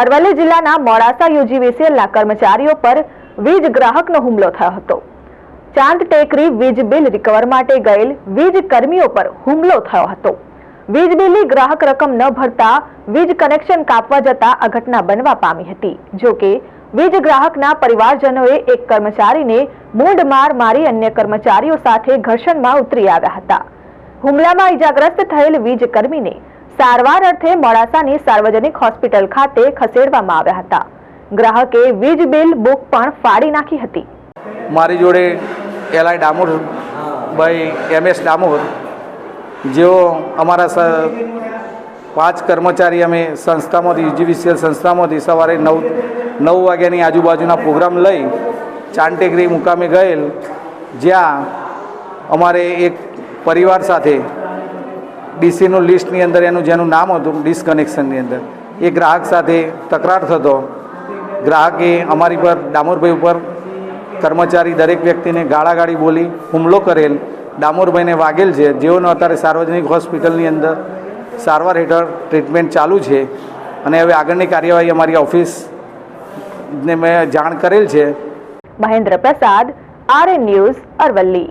અરવલ્લી જિલ્લાના મોડાસા યુજીવીસીએલના કર્મચારીઓ પર વીજ ગ્રાહકનો હુમલો થયો હતો. ચાંદ ટેકરી વીજ બિલ રિકવર માટે ગયેલ વીજ કર્મીઓ પર હુમલો થયો હતો. વીજ બિલની ગ્રાહક રકમ ન ભરતા વીજ કનેક્શન કાપવા જતા આ ઘટના બનવા પામી હતી. જો કે, વીજ ગ્રાહકના પરિવારજનોએ એક કર્મચારીને મૂંઢ માર મારી અન્ય કર્મચારીઓ સાથે ઘર્ષણમાં ઉતરી આવ્યા હતા. હુમલામાં ઈજાગ્રસ્ત થયેલ વીજ કર્મીને સારવાર અર્થે મોડાસાની સાર્વજનિક હોસ્પિટલ ખાતે ખસેડવામાં આવ્યા હતા. ગ્રાહકે વીજ બિલ બુક પણ ફાડી નાખી હતી. મારી જોડે એલઆઈ ડામોર ભાઈ એમ એસ ડામોર, જેઓ અમારા પાંચ કર્મચારી અમે સંસ્થામાંથી યુજીવીસીએલ સંસ્થામાંથી સવારે નવ નવ વાગ્યાની આજુબાજુના પ્રોગ્રામ લઈ ચાંટેગરી મુકામે ગયેલ. જ્યાં અમારે એક પરિવાર સાથે ડીસીનું લિસ્ટની અંદર એનું જેનું નામ હતું, ડિસકનેક્શનની અંદર. એ ગ્રાહક સાથે તકરાર થતો. ગ્રાહકે અમારી પર, ડામોરભાઈ ઉપર કર્મચારી દરેક વ્યક્તિને ગાળાગાળી બોલી હુમલો કરેલ. ડામોરભાઈને વાગેલ છે. જેઓનો અત્યારે સાર્વજનિક હોસ્પિટલની અંદર સારવાર હેઠળ ટ્રીટમેન્ટ ચાલુ છે અને હવે આગળની કાર્યવાહી અમારી ઓફિસને મેં જાણ કરેલ છે. મહેન્દ્ર પ્રસાદ, આરએન ન્યૂઝ અરવલ્લી.